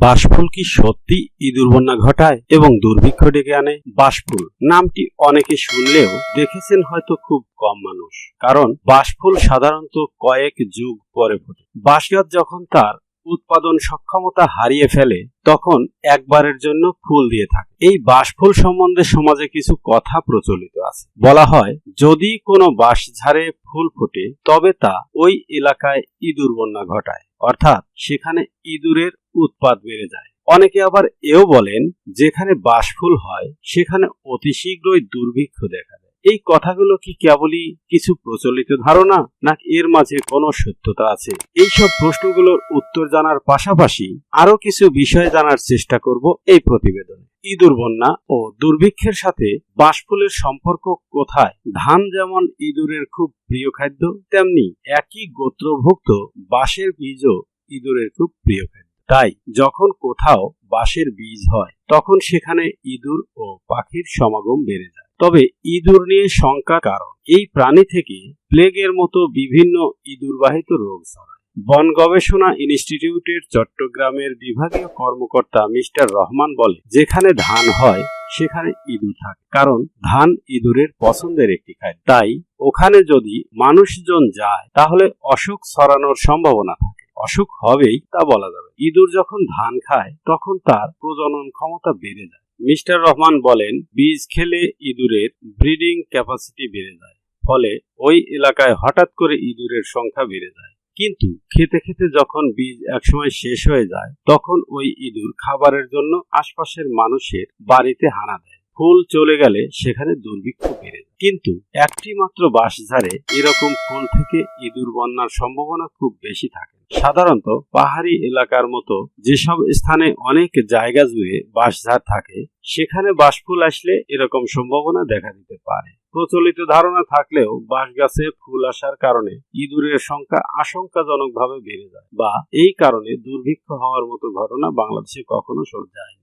বাসফুল কি সত্যি ইঁদুর বন্যা ঘটায় এবং দুর্ভিক্ষ ডেকে আনে? বাসফুল নামটি অনেকে শুনলেও দেখেছেন হয়তো খুব কম মানুষ। কারণ বাসফুল সাধারণত কয়েক যুগ পরে ফোটে। বাঁশগাছ যখন তার উৎপাদন সক্ষমতা হারিয়ে ফেলে, তখন একবারের জন্য ফুল দিয়ে থাকে। এই বাঁশফুল সম্বন্ধে সমাজে কিছু কথা প্রচলিত আছে। বলা হয়, যদি কোনো বাঁশঝাড়ে ফুল ফোটে, তবে তা ওই এলাকায় ইঁদুর বন্যা ঘটায়। অর্থাৎ সেখানে ইঁদুরের উৎপাদ বেড়ে যায়। অনেকে আবার এও বলেন, যেখানে বাঁশফুল হয়, সেখানে অতি শীঘ্রই দুর্ভিক্ষ দেখা দেয়। এই কথাগুলো কি কেবলই কিছু প্রচলিত ধারণা, নাকি এর মাঝে কোনো সত্যতা আছে? এইসব প্রশ্নগুলোর উত্তর জানার পাশাপাশি আরও কিছু বিষয় জানার চেষ্টা করব এই প্রতিবেদনে। ইঁদুর বন্যা ও দুর্ভিক্ষের সাথে বাঁশফুলের সম্পর্ক কোথায়? ধান যেমন ইঁদুরের খুব প্রিয় খাদ্য, তেমনি একই গোত্রভুক্ত বাঁশের বীজও ইঁদুরের খুব প্রিয় খাদ্য। তাই যখন কোথাও বাঁশের বীজ হয়, তখন সেখানে ইঁদুর ও পাখির সমাগম বেড়ে যায়। তবে ইঁদুর নিয়ে শঙ্কা কারণ, এই প্রাণী থেকে প্লেগের মতো বিভিন্ন ইঁদুরবাহিত রোগ ছড়ায়। বন গবেষণা ইনস্টিটিউটের চট্টগ্রামের বিভাগীয় কর্মকর্তা মিস্টার রহমান বলে যেখানে ধান হয়, সেখানে ইঁদুর থাকে, কারণ ধান ইঁদুরের পছন্দের একটি খায় তাই ওখানে যদি মানুষজন যায়, তাহলে অসুখ ছড়ানোর সম্ভাবনা থাকে। অসুখ হবেই তা বলা যাবে। ইঁদুর যখন ধান খায়, তখন তার প্রজনন ক্ষমতা বেড়ে যায়। মিস্টার রহমান বলেন, বীজ খেলে ইঁদুরের ব্রিডিং ক্যাপাসিটি বেড়ে যায়, ফলে ওই এলাকায় হঠাৎ করে ইঁদুরের সংখ্যা বেড়ে যায়। কিন্তু খেতে খেতে যখন বীজ একসময় শেষ হয়ে যায়, তখন ওই ইঁদুর খাবারের জন্য আশপাশের মানুষের বাড়িতে হানা দেয়। ফুল চলে গেলে সেখানে দুর্ভিক্ষ বেড়ে যায়। কিন্তু একটি মাত্র বাঁশঝাড়ে এরকম ফুল থেকে ইঁদুর বন্যার সম্ভাবনা খুব বেশি থাকে। সাধারণত পাহাড়ি এলাকার মতো যেসব স্থানে অনেক জায়গা জুড়ে বাঁশঝাড় থাকে, সেখানে বাঁশফুল আসলে এরকম সম্ভাবনা দেখা দিতে পারে। প্রচলিত ধারণা থাকলেও বাঁশ গাছে ফুল আসার কারণে ইঁদুরের সংখ্যা আশঙ্কাজনকভাবে বেড়ে যায় বা এই কারণে দুর্ভিক্ষ হওয়ার মতো ঘটনা বাংলাদেশে কখনো শোনা যায়নি